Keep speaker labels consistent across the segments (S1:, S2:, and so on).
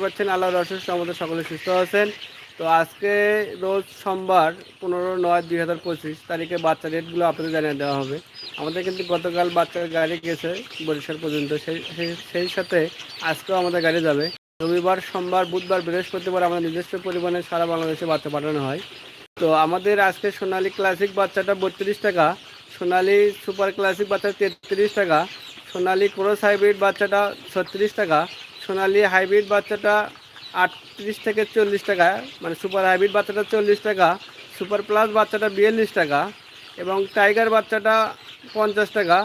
S1: পাচ্ছেন আল্লাহ রসুস আমাদের সকলে সুস্থ আছেন। তো আজকে রোজ সোমবার পনেরো নয় দুই হাজার পঁচিশ তারিখে বাচ্চা রেটগুলো আপনাদের জানিয়ে দেওয়া হবে। আমাদের কিন্তু গতকাল বাচ্চার গাড়ি গেছে বরিশাল পর্যন্ত, সেই, সেই- সেই সাথে আজকেও আমাদের গাড়ি যাবে। রবিবার, সোমবার, বুধবার, বৃহস্পতিবার আমাদের নিজস্ব পরিমাণে সারা বাংলাদেশে বাচ্চা পাঠানো হয়। তো আমাদের আজকে সোনালী ক্লাসিক বাচ্চাটা বত্রিশ টাকা, সোনালী সুপার ক্লাসিক বাচ্চা তেত্রিশ টাকা, সোনালী ক্রস হাইব্রিড বাচ্চাটা ছত্রিশ টাকা সোনালী হাইব্রিড বাচ্চাটা আটত্রিশ থেকে চল্লিশ টাকা মানে সুপার হাইব্রিড বাচ্চাটা চল্লিশ টাকা, সুপার প্লাস বাচ্চাটা বিয়াল্লিশ টাকা এবং টাইগার বাচ্চাটা পঞ্চাশ টাকা,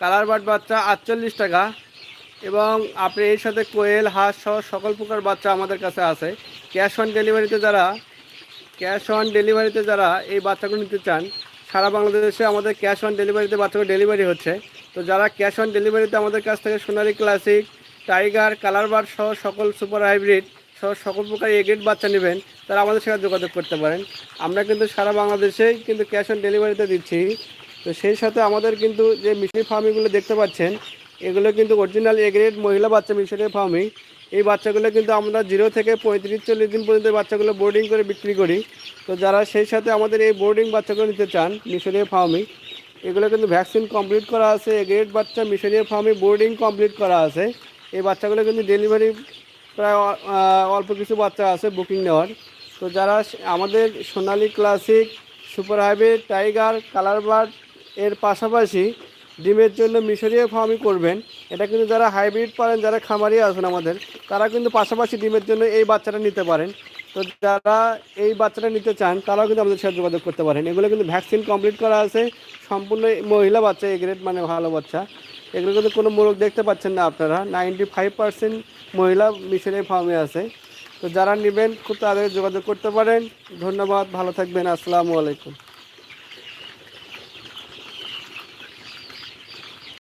S1: কালার বার্ড বাচ্চা আটচল্লিশ টাকা এবং আপনি এর সাথে কোয়েল, হাঁস সহ সকল প্রকার বাচ্চা আমাদের কাছে আছে। ক্যাশ অন ডেলিভারিতে যারা, ক্যাশ অন ডেলিভারিতে যারা এই বাচ্চাগুলো নিতে চান, সারা বাংলাদেশে আমাদের ক্যাশ অন ডেলিভারিতে বাচ্চাগুলো ডেলিভারি হচ্ছে। তো যারা ক্যাশ অন ডেলিভারিতে আমাদের কাছ থেকে সোনালি ক্লাসিক টাইগার, কালার বার সহ সকল সুপার হাইব্রিড সহ সকল প্রকার এগ্রেড বাচ্চা নেবেন, তারা আমাদের সাথে যোগাযোগ করতে পারেন। আমরা কিন্তু সারা বাংলাদেশেই কিন্তু ক্যাশ অন ডেলিভারিতে দিচ্ছি। তো সেই সাথে আমাদের কিন্তু যে মিশরি ফার্মিংগুলো দেখতে পাচ্ছেন, এগুলো কিন্তু অরিজিনাল এগ্রেড মহিলা বাচ্চা মিশরের ফার্মিং। এই বাচ্চাগুলো কিন্তু আমরা জিরো থেকে পঁয়ত্রিশ, চল্লিশ দিন পর্যন্ত বাচ্চাগুলো বোর্ডিং করে বিক্রি করি। তো যারা সেই সাথে আমাদের এই বোর্ডিং বাচ্চাগুলো নিতে চান মিশরীয় ফার্মিং, এগুলো কিন্তু ভ্যাকসিন কমপ্লিট করা আছে এগ্রেড বাচ্চা মিশরীয় ফার্মে বোর্ডিং কমপ্লিট করা আছে। এই বাচ্চাগুলো কিন্তু ডেলিভারি প্রায় অল্প কিছু বাচ্চা আছে বুকিং নেওয়ার। তো যারা আমাদের Sonali classic super hybrid tiger colour bird এর পাশাপাশি ডিমের জন্য মিশরীয় ফার্মই করবেন, এটা কিন্তু যারা হাইব্রিড পারেন, যারা খামারি আছেন আমাদের, তারা কিন্তু পাশাপাশি ডিমের জন্য এই বাচ্চাটা নিতে পারেন। তো যারা এই বাচ্চাটা নিতে চান, তারাও কিন্তু আমাদের সাথে যোগাযোগ করতে পারেন। এগুলো কিন্তু ভ্যাকসিন কমপ্লিট করা আছে। সম্পূর্ণ মহিলা বাচ্চা এই গ্রেড মানে ভালো বাচ্চা। এগুলো কিন্তু কোনো মোরগ দেখতে পাচ্ছেন না আপনারা। নাইনটি ফাইভ পার্সেন্ট মহিলা মিশনের ফার্মে আছে। তো যারা নেবেন, খুব তাদের যোগাযোগ করতে পারেন। ধন্যবাদ, ভালো থাকবেন। আসসালামু আলাইকুম।